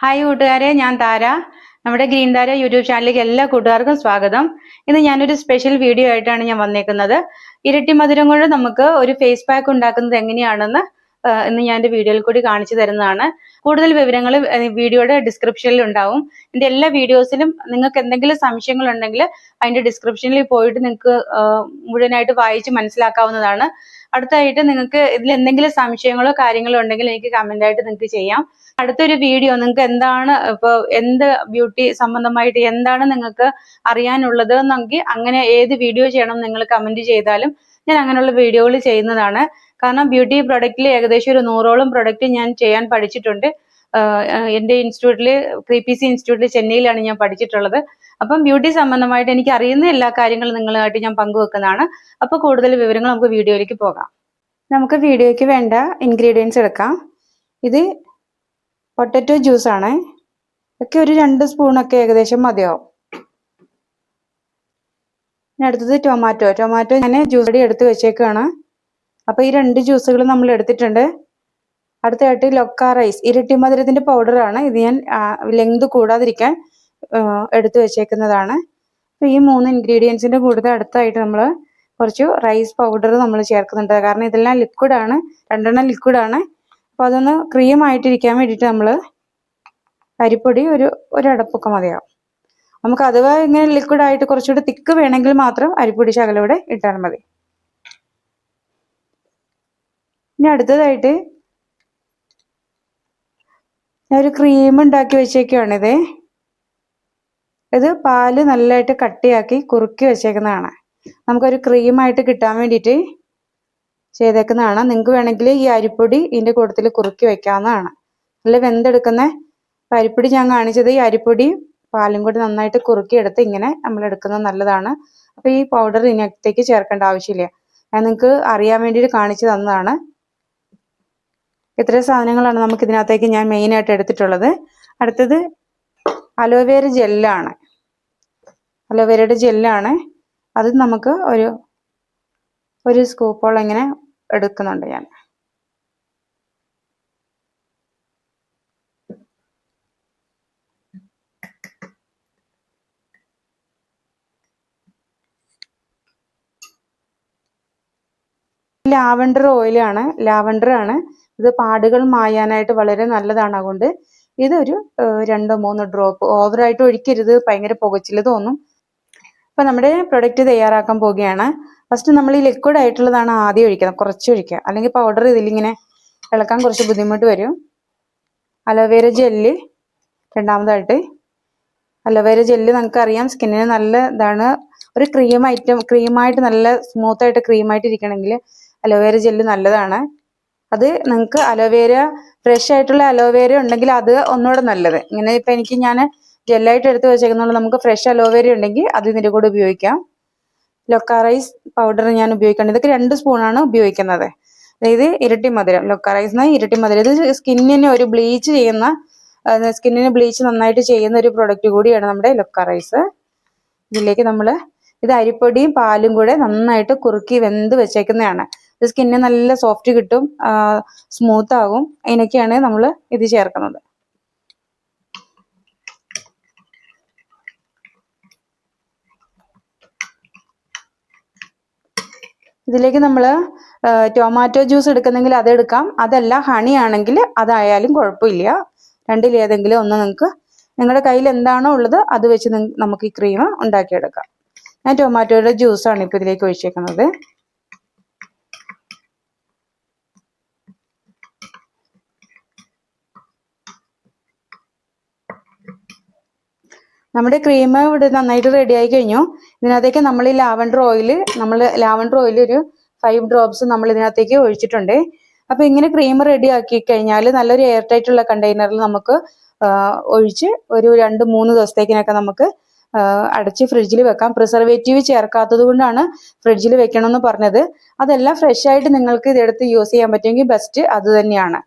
Hi കൂട്ടുകാരെ ഞാൻ താര. നമ്മുടെ ഗ്രീൻ താര യൂട്യൂബ് ചാനലിലേക്ക് എല്ലാ കൂട്ടുകാർക്കും സ്വാഗതം. ഇന്ന് ഞാനൊരു സ്പെഷ്യൽ വീഡിയോ ആയിട്ടാണ് ഞാൻ വന്നേക്കുന്നത്. ഇരട്ടി മധുരം കൊണ്ട് നമുക്ക് ഒരു ഫേസ് പാക്ക് ഉണ്ടാക്കുന്നത് എങ്ങനെയാണെന്ന് ആ, ഇന്ന് ഞാൻ എന്റെ വീഡിയോയിൽ കൂടി കാണിച്ചു തരുന്നതാണ്. കൂടുതൽ വിവരങ്ങൾ വീഡിയോയുടെ ഡിസ്ക്രിപ്ഷനിൽ ഉണ്ടാവും. എന്റെ എല്ലാ വീഡിയോസിലും നിങ്ങൾക്ക് എന്തെങ്കിലും സംശയങ്ങൾ ഉണ്ടെങ്കിൽ അതിന്റെ ഡിസ്ക്രിപ്ഷനിൽ പോയിട്ട് നിങ്ങൾക്ക് മുഴുവനായിട്ട് വായിച്ച് മനസ്സിലാക്കാവുന്നതാണ്. അടുത്തായിട്ട് നിങ്ങൾക്ക് ഇതിൽ എന്തെങ്കിലും സംശയങ്ങളോ കാര്യങ്ങളോ ഉണ്ടെങ്കിൽ എനിക്ക് കമന്റായിട്ട് നിങ്ങൾക്ക് ചെയ്യാം. അടുത്തൊരു വീഡിയോ നിങ്ങൾക്ക് എന്താണ് ഇപ്പോൾ എന്ത് ബ്യൂട്ടി സംബന്ധമായിട്ട് എന്താണ് നിങ്ങൾക്ക് അറിയാനുള്ളത് എന്നെങ്കിൽ അങ്ങനെ ഏത് വീഡിയോ ചെയ്യണം നിങ്ങൾ കമന്റ് ചെയ്താലും ഞാൻ അങ്ങനെയുള്ള വീഡിയോകൾ ചെയ്യുന്നതാണ്. കാരണം ബ്യൂട്ടി പ്രൊഡക്റ്റിൽ ഏകദേശം ഒരു നൂറോളം പ്രൊഡക്റ്റ് ഞാൻ ചെയ്യാൻ പഠിച്ചിട്ടുണ്ട്. എന്റെ ഇൻസ്റ്റിറ്റ്യൂട്ടിൽ ക്രീ പി സി ഇൻസ്റ്റിറ്റ്യൂട്ടിൽ ചെന്നൈയിലാണ് ഞാൻ പഠിച്ചിട്ടുള്ളത്. അപ്പം ബ്യൂട്ടി സംബന്ധമായിട്ട് എനിക്ക് അറിയുന്ന എല്ലാ കാര്യങ്ങളും നിങ്ങളുമായിട്ട് ഞാൻ പങ്കുവെക്കുന്നതാണ്. അപ്പോൾ കൂടുതൽ വിവരങ്ങൾ നമുക്ക് വീഡിയോയിലേക്ക് പോകാം. നമുക്ക് വീഡിയോയ്ക്ക് വേണ്ട ഇൻഗ്രീഡിയൻസ് എടുക്കാം. ഇത് പൊട്ടറ്റോ ജ്യൂസാണ്. ഒക്കെ ഒരു രണ്ട് സ്പൂണൊക്കെ ഏകദേശം മതിയാവും. ഇനി അടുത്തത് ടൊമാറ്റോ ടൊമാറ്റോ ഞാൻ ജ്യൂസ് അടി എടുത്ത് വെച്ചേക്കാണ്. അപ്പോൾ ഈ രണ്ട് ജ്യൂസുകൾ നമ്മൾ എടുത്തിട്ടുണ്ട്. അടുത്തതായിട്ട് ലൊക്ക റൈസ് ഇരട്ടി മധുരത്തിന്റെ പൗഡറാണ് ഇത് ഞാൻ ലെങ്ത് കൂടാതിരിക്കാൻ എടുത്തു വെച്ചേക്കുന്നതാണ്. അപ്പോൾ ഈ മൂന്ന് ഇൻഗ്രീഡിയൻസിന്റെ കൂടുതൽ അടുത്തായിട്ട് നമ്മൾ കുറച്ച് റൈസ് പൗഡർ നമ്മൾ ചേർക്കുന്നുണ്ട്. കാരണം ഇതെല്ലാം ലിക്വിഡാണ് രണ്ടെണ്ണം ലിക്വിഡാണ് അപ്പോൾ അതൊന്ന് ക്രീം ആയിട്ടിരിക്കാൻ വേണ്ടിയിട്ട് നമ്മൾ അരിപ്പൊടി ഒരു ഒരടപ്പൊക്കെ മതിയാവും. നമുക്ക് അഥവാ ഇങ്ങനെ ലിക്വിഡ് ആയിട്ട് കുറച്ചുകൂടി തിക്ക് വേണമെങ്കിൽ മാത്രം അരിപ്പൊടി ശകലം ഇവിടെ ഇട്ടാൽ മതി. ഇനി അടുത്തതായിട്ട് ഞാൻ ഒരു ക്രീം ഉണ്ടാക്കി വെച്ചേക്കുവാണിത്. ഇത് പാൽ നല്ലതായിട്ട് കട്ടിയാക്കി കുറുക്കി വെച്ചേക്കുന്നതാണ്. നമുക്കൊരു ക്രീമായിട്ട് കിട്ടാൻ വേണ്ടിയിട്ട് ചെയ്തേക്കുന്നതാണ്. നിങ്ങൾക്ക് വേണമെങ്കിൽ ഈ അരിപ്പൊടി ഇതിന്റെ കൂട്ടത്തിൽ കുറുക്കി വെക്കാവുന്നതാണ്. നല്ല വെന്തെടുക്കുന്ന അരിപ്പൊടി ഞാൻ കാണിച്ചത് ഈ അരിപ്പൊടി പാലും കൂടി നന്നായിട്ട് കുറുക്കി എടുത്ത് ഇങ്ങനെ നമ്മൾ എടുക്കുന്നത് നല്ലതാണ്. അപ്പോൾ ഈ പൗഡർ ഇതിനകത്തേക്ക് ചേർക്കേണ്ട ആവശ്യമില്ല. ഞാൻ നിങ്ങൾക്ക് അറിയാൻ വേണ്ടിയിട്ട് കാണിച്ചു തന്നതാണ്. ഇത്രയും സാധനങ്ങളാണ് നമുക്ക് ഇതിനകത്തേക്ക് ഞാൻ മെയിൻ ആയിട്ട് എടുത്തിട്ടുള്ളത്. അടുത്തത് അലോവേര ജെല്ലാണ് അലോവേരയുടെ ജെല്ലാണ് അത് നമുക്ക് ഒരു ഒരു സ്കൂപ്പോളം ഇങ്ങനെ എടുക്കുന്നുണ്ട് ഞാൻ. ലാവണ്ടർ ഓയിലാണ് ലാവണ്ടർ ആണ്. ഇത് പാടുകൾ മായാനായിട്ട് വളരെ നല്ലതാണ് അതുകൊണ്ട് ഇതൊരു രണ്ടോ മൂന്നോ ഡ്രോപ്പ് ഓവറായിട്ട് ഒഴിക്കരുത് ഭയങ്കര പുകച്ചിൽ തോന്നും. അപ്പൊ നമ്മുടെ പ്രൊഡക്റ്റ് തയ്യാറാക്കാൻ പോവുകയാണ്. ഫസ്റ്റ് നമ്മൾ ഈ ലിക്വിഡ് ആയിട്ടുള്ളതാണ് ആദ്യം ഒഴിക്കുന്നത് കുറച്ച് ഒഴിക്കുക. അല്ലെങ്കിൽ പൗഡർ ഇതിലിങ്ങനെ ഇളക്കാൻ കുറച്ച് ബുദ്ധിമുട്ട് വരും. അലോവേര ജെല്ല് രണ്ടാമതായിട്ട്. അലോവേര ജെല്ല് നമുക്ക് അറിയാം സ്കിന്നിന് നല്ല ഇതാണ്. ഒരു ക്രീം ഐറ്റം ക്രീമായിട്ട് നല്ല സ്മൂത്ത് ആയിട്ട് ക്രീമായിട്ട് ഇരിക്കണമെങ്കിൽ അലോവേര ജെല്ല് നല്ലതാണ്. അത് നിങ്ങൾക്ക് അലോവേര ഫ്രഷ് ആയിട്ടുള്ള അലോവേര ഉണ്ടെങ്കിൽ അത് ഒന്നുകൂടെ നല്ലത്. ഇങ്ങനെ ഇപ്പം എനിക്ക് ഞാൻ ജെല്ലായിട്ട് എടുത്ത് വെച്ചേക്കുന്നുള്ളൂ നമുക്ക് ഫ്രഷ് അലോവേര ഉണ്ടെങ്കിൽ അത് ഇതിന്റെ കൂടെ ഉപയോഗിക്കാം. ലൊക്കാറൈസ് പൗഡർ ഞാൻ ഉപയോഗിക്കേണ്ടത് ഇതൊക്കെ രണ്ട് സ്പൂണാണ് ഉപയോഗിക്കുന്നത്. അതായത് ഇരട്ടി മധുരം. ലൊക്കാറൈസ് എന്നാൽ ഇരട്ടി മധുരം. ഇത് സ്കിന്നിന് ഒരു ബ്ലീച്ച് ചെയ്യുന്ന സ്കിന്നിന് ബ്ലീച്ച് നന്നായിട്ട് ചെയ്യുന്ന ഒരു പ്രൊഡക്റ്റ് കൂടിയാണ് നമ്മുടെ ലൊക്കാറൈസ് ഇതിലേക്ക് നമ്മൾ ഇത് അരിപ്പൊടിയും പാലും കൂടെ നന്നായിട്ട് കുറുക്കി വെന്ത് വെച്ചേക്കുന്നതാണ്. സ്കിന്നിന് നല്ല സോഫ്റ്റ് കിട്ടും സ്മൂത്ത് ആകും. അതിനൊക്കെയാണ് നമ്മൾ ഇത് ചേർക്കുന്നത്. ഇതിലേക്ക് നമ്മൾ ടൊമാറ്റോ ജ്യൂസ് എടുക്കുന്നെങ്കിൽ അതെടുക്കാം അതല്ല ഹണി ആണെങ്കിൽ അതായാലും കുഴപ്പമില്ല. രണ്ടിലേതെങ്കിലും ഒന്ന് നിങ്ങൾക്ക് നിങ്ങളുടെ കയ്യിൽ എന്താണോ ഉള്ളത് അത് വെച്ച് നമുക്ക് ഈ ക്രീം ഉണ്ടാക്കിയെടുക്കാം. ഞാൻ ടൊമാറ്റോയുടെ ജ്യൂസാണ് ഇപ്പോൾ ഇതിലേക്ക് ഒഴിച്ചേക്കുന്നത്. നമ്മുടെ ക്രീം ഇവിടെ നന്നായിട്ട് റെഡി ആയി കഴിഞ്ഞു. ഇതിനകത്തേക്ക് നമ്മൾ ഈ ലാവൻഡർ ഓയിൽ നമ്മൾ ലാവൻഡർ ഓയിൽ ഒരു ഫൈവ് ഡ്രോപ്സ് നമ്മൾ ഇതിനകത്തേക്ക് ഒഴിച്ചിട്ടുണ്ട്. അപ്പൊ ഇങ്ങനെ ക്രീം റെഡി ആക്കി കഴിഞ്ഞാൽ നല്ലൊരു എയർ ടൈറ്റ് ഉള്ള കണ്ടെയ്നറിൽ നമുക്ക് ഒഴിച്ച് ഒരു രണ്ട് മൂന്ന് ദിവസത്തേക്കിനൊക്കെ നമുക്ക് അടച്ച് ഫ്രിഡ്ജിൽ വെക്കാം. പ്രിസർവേറ്റീവ് ചേർക്കാത്തത് കൊണ്ടാണ് ഫ്രിഡ്ജിൽ വെക്കണമെന്ന് പറഞ്ഞത്. അതെല്ലാം ഫ്രഷ് ആയിട്ട് നിങ്ങൾക്ക് ഇതെടുത്ത് യൂസ് ചെയ്യാൻ പറ്റുമെങ്കിൽ ബെസ്റ്റ് അത് തന്നെയാണ്.